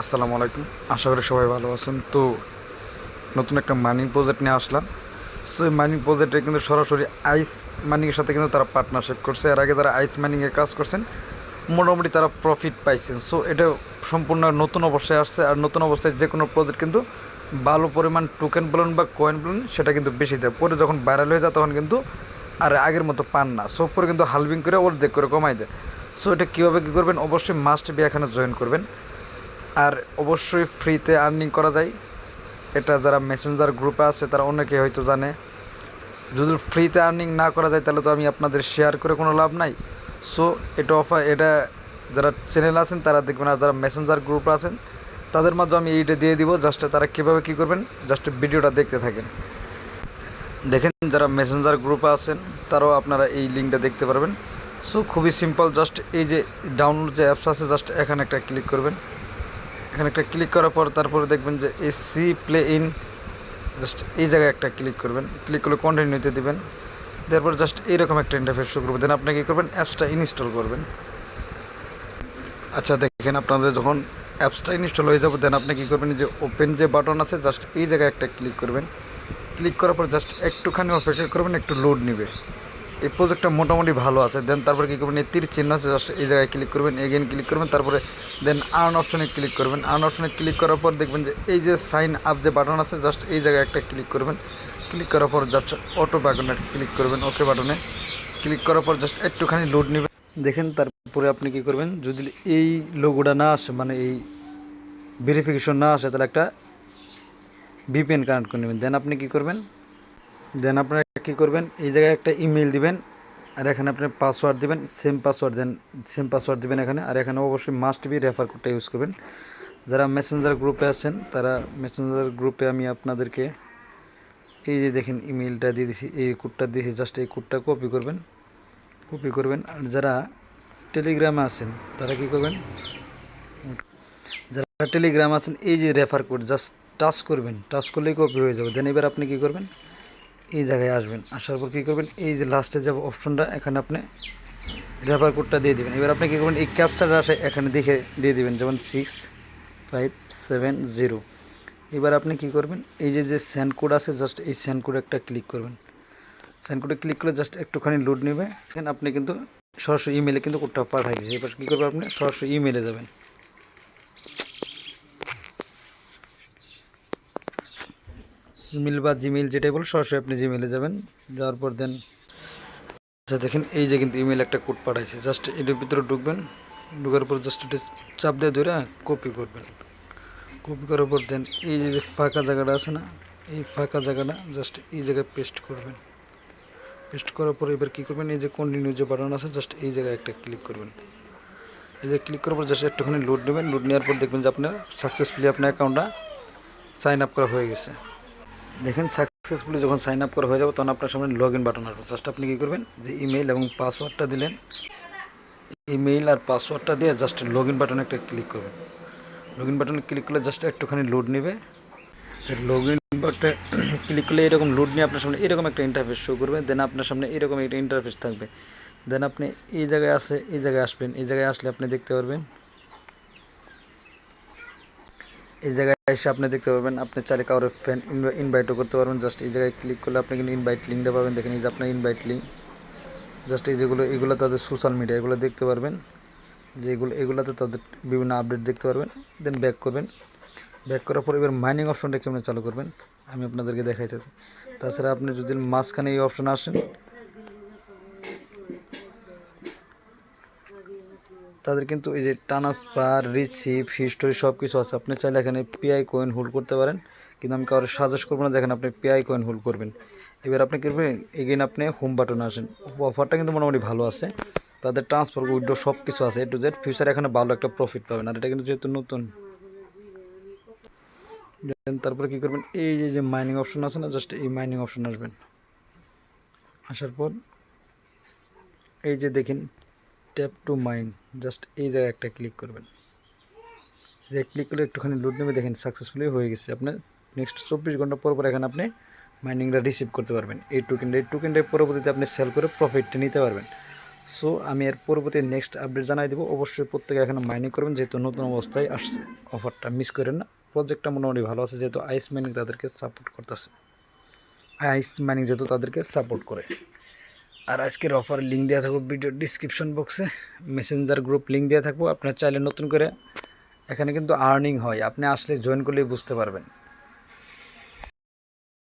আসসালামু আলাইকুম। আশা করি সবাই ভালো আছেন। তো নতুন একটা মাইনিং প্রজেক্ট নিয়ে আসলাম। সো এই মাইনিং প্রজেক্টে কিন্তু সরাসরি আইস মাইনিংয়ের সাথে কিন্তু তারা পার্টনারশিপ করছে। এর আগে তারা আইস মাইনিংয়ে কাজ করছেন। মোটামুটি তারা প্রফিট পাইছেন। সো এটা সম্পূর্ণ নতুন অবস্থায় আসছে। আর নতুন অবস্থায় যে কোনো প্রজেক্ট কিন্তু ভালো পরিমাণ টোকেন বলুন বা কয়েন বলুন সেটা কিন্তু বেশি দেয়। পরে যখন ভাইরাল হয়ে যায় তখন কিন্তু আর আগের মতো পান না। সো পরে কিন্তু হালবিং করে অর্ধেক করে কমাই দেয়। সো এটা কীভাবে কী করবেন? অবশ্যই মাস্ট বি এখানে জয়েন করবেন। আর অবশ্যই ফ্রিতে আর্নিং করা যায়। এটা যারা মেসেঞ্জার গ্রুপে আছে, তারা অনেকে হয়তো জানে। যদি ফ্রিতে আর্নিং না করা যায়, তাহলে তো আমি আপনাদের শেয়ার করে কোনো লাভ নাই। সো এটা অফার এটা যারা চ্যানেল আছেন, তারা দেখবেন আর যারা মেসেঞ্জার গ্রুপে আছেন, তাদের মাধ্যমে আমি এইটা দিয়ে দিব জাস্ট তারা কীভাবে কী করবেন জাস্ট ভিডিওটা দেখতে থাকেন। দেখেন, যারা মেসেঞ্জার গ্রুপে আছেন, তারাও আপনারা এই লিঙ্কটা দেখতে পারবেন। সো খুবই সিম্পল জাস্ট এই যে ডাউনলোড যে অ্যাপস আছে জাস্ট এখানে একটা ক্লিক করবেন। এখানে একটা ক্লিক করার পর তারপরে দেখবেন যে এসি প্লে ইন জাস্ট এই জায়গায় একটা ক্লিক করবেন। ক্লিক করলে কন্টিনিউতে দিবেন। তারপর জাস্ট এইরকম একটা ইন্টারফেস শুরু করবেন দেন আপনি কী করবেন? অ্যাপসটা ইনস্টল করবেন। আচ্ছা দেখেন আপনাদের যখন অ্যাপসটা ইনস্টল হয়ে যাবে দেন আপনি কী করবেন? যে ওপেন যে বাটন আছে জাস্ট এই জায়গায় একটা ক্লিক করবেন। ক্লিক করার পর জাস্ট একটুখানি অপেক্ষা করবেন, একটু লোড নেবে। এই প্রজেক্টটা মোটামুটি ভালো আছে। দেন তারপরে কী করবেন, এই তীর চিহ্ন আছে জাস্ট এই জায়গায় ক্লিক করবেন এগেন ক্লিক করবেন, তারপরে দেন আর্ন অপশনে ক্লিক করবেন। আর্ন অপশনে ক্লিক করার পর দেখবেন যে এই যে সাইন আপ যে বাটন আছে জাস্ট এই জায়গায় একটা ক্লিক করবেন। ক্লিক করার পর জাস্ট অটো বাটনে ক্লিক করবেন ওকে বাটনে ক্লিক করার পর জাস্ট একটুখানি লোড নেবেন। দেখেন, তারপরে আপনি কী করবেন, যদি এই লোগোটা না আসে মানে এই ভেরিফিকেশন না আসে, তাহলে একটা ভিপিএন কানেক্ট করে নেবেন। দেন আপনি কী করবেন দেন আপনারা কী করবেন, এই জায়গায় একটা ইমেল দিবেন, আর এখানে আপনি পাসওয়ার্ড দিবেন same password then same password দিবেন এখানে, আর এখানে অবশ্যই মাস্ট বি রেফার কোডটা ইউজ করবেন। যারা মেসেঞ্জার গ্রুপে আছেন, তারা মেসেঞ্জার গ্রুপে আমি আপনাদেরকে এই যে দেখেন ইমেলটা দিয়ে দিছি, এই কোডটা দিয়েছি জাস্ট এই কোডটা কপি করবেন কপি করবেন। আর যারা টেলিগ্রামে আছেন, তারা কি করবেন, যারা টেলিগ্রাম আছেন, এই যে রেফার কোড জাস্ট টাচ করবেন টাচ করলেই কপি হয়ে যাবে। দেন এবার আপনি কি করবেন এই জায়গায় আসবেন। আসার পর কী করবেন? এই যে লাস্টে যে অপশনটা এখানে আপনি রেফার কোডটা দিয়ে দেবেন। এবার আপনি কী করবেন? এই ক্যাপচারটা আসে এখানে দেখে দিয়ে দেবেন, যেমন সিক্স ফাইভ সেভেন জিরো এবার আপনি কি করবেন? এই যে যে স্যান্ড কোড আছে জাস্ট এই স্যান্ড কোডে একটা ক্লিক করবেন। স্যান্ড কোডে ক্লিক করে জাস্ট একটুখানি লোড নেবে। আপনি কিন্তু সরাসরি ইমেলে কিন্তু কোডটা পাঠাই দিয়েছে এবার কী করবেন আপনি? সরাসরি ইমেলে যাবেন। ইমেল বা জিমেল যেটাই বলো, সরাসরি আপনি জিমেলে যাবেন। যাওয়ার পর দেন আচ্ছা দেখেন এই যে কিন্তু ইমেল একটা কোড পাঠাইছে। জাস্ট এটার ভিতরে ঢুকবেন, ঢুকার পর জাস্ট এটা চাপ দিয়ে ধরে কপি করবেন। কপি করার পর দেন এই যে ফাঁকা জায়গাটা আছে না, এই ফাঁকা জায়গাটা জাস্ট এই জায়গায় পেস্ট করবেন। পেস্ট করার পর এবার কী করবেন, এই যে কন্টিনিউ যে বাটন আছে জাস্ট এই জায়গায় একটা ক্লিক করবেন। এই যে ক্লিক করার পর জাস্ট একটুখানি লোড নেবেন। লোড নেওয়ার পর দেখবেন যে আপনার সাকসেসফুলি আপনার অ্যাকাউন্টটা সাইন আপ করা হয়ে গেছে। দেখেন সাকসেসফুলি যখন সাইন আপ করা হয়ে যাবে, তখন আপনার সামনে লগ ইন বাটন আসবে। জাস্ট আপনি কী করবেন? যে ইমেল এবং পাসওয়ার্ডটা দিলেন ইমেইল আর পাসওয়ার্ডটা দিয়ে জাস্ট লগ ইন বাটনে একটা ক্লিক করবেন। লগ ইন বাটনে ক্লিক করলে জাস্ট একটুখানি লোড নেবে। সে লগ ইন বাটনে ক্লিক করলে এরকম লোড নিয়ে আপনার সামনে এরকম একটা ইন্টারফেস শো করবে। দেন আপনার সামনে এরকম একটা ইন্টারফেস থাকবে। দেন আপনি এই জায়গায় আসে, এই জায়গায় আসবেন। এই জায়গায় আসলে আপনি দেখতে পারবেন, এই জায়গায় এসে আপনি দেখতে পারবেন আপনি চাইলে কারোর ফ্যান ইনভাইটও করতে পারবেন। জাস্ট এই জায়গায় ক্লিক করলে আপনি কিন্তু ইনভাইট লিঙ্কটা পাবেন। দেখেন এই যে আপনার ইনভাইট লিঙ্ক জাস্ট এই যেগুলো, এগুলো তাদের সোশ্যাল মিডিয়া এগুলো দেখতে পারবেন। যে এগুলো, এগুলোতে তাদের বিভিন্ন আপডেট দেখতে পারবেন। দেন ব্যাক করবেন। ব্যাক করার পর এবার মাইনিং অপশনটা কেমন চালু করবেন? আমি আপনাদেরকে দেখাইতেছি। তাছাড়া আপনি যদি মাঝখানে এই অপশন আসেন তাদের কিন্তু এই যে ট্রান্সফার, রিসিভ, হিস্টোরি সব কিছু আছে। আপনি চাইলে এখানে পিআই কয়েন হোল্ড করতে পারেন। কিন্তু আমি কারোর সাজেস্ট করব না যেখানে আপনি পিআই কয়েন হোল্ড করবেন। এবার আপনি করবেন? এগেন আপনি হোম বাটনে আসেন। অফারটা কিন্তু মোটামুটি ভালো আছে। তাদের ট্রান্সফার উইড্রো সব কিছু আছে। এ টু জেড ফিউচার এখানে ভালো একটা প্রফিট পাবেন। আর এটা কিন্তু যেহেতু নতুন। তারপরে কী করবেন? এই যে যে মাইনিং অপশন আছে না জাস্ট এই মাইনিং অপশন আসবেন। আসার পর, এই যে দেখেন ট্যাপ টু মাইন জাস্ট এই জায়গায় একটা ক্লিক করবেন। যে ক্লিক করলে একটুখানি লোড নেবে, দেখেন সাকসেসফুলি হয়ে গেছে। আপনার নেক্সট চব্বিশ ঘণ্টা পর পর এখানে আপনি মাইনিংটা রিসিভ করতে পারবেন। এই টোকেনটা এই টোকেনটা পরবর্তীতে আপনি সেল করে প্রফিটটা নিতে পারবেন। সো আমি এর পরবর্তী নেক্সট আপডেট জানাই দেবো। অবশ্যই প্রত্যেকে এখানে মাইনিং করবেন, যেহেতু নতুন অবস্থায় আসছে। অফারটা মিস করেন না। প্রজেক্টটা মোটামুটি ভালো আছে, যেহেতু আইস মাইনিং তাদেরকে সাপোর্ট করতেছে। আইস মাইনিং যেহেতু তাদেরকে সাপোর্ট করে। আর আজকের অফার লিঙ্ক দেওয়া থাকব ভিডিও ডিসক্রিপশন বক্সে মেসেঞ্জার গ্রুপ লিঙ্ক দেওয়া থাকব। আপনার চাইলে নতুন করে এখানে কিন্তু আর্নিং হয়। আপনি আসলে জয়েন করলেই বুঝতে পারবেন।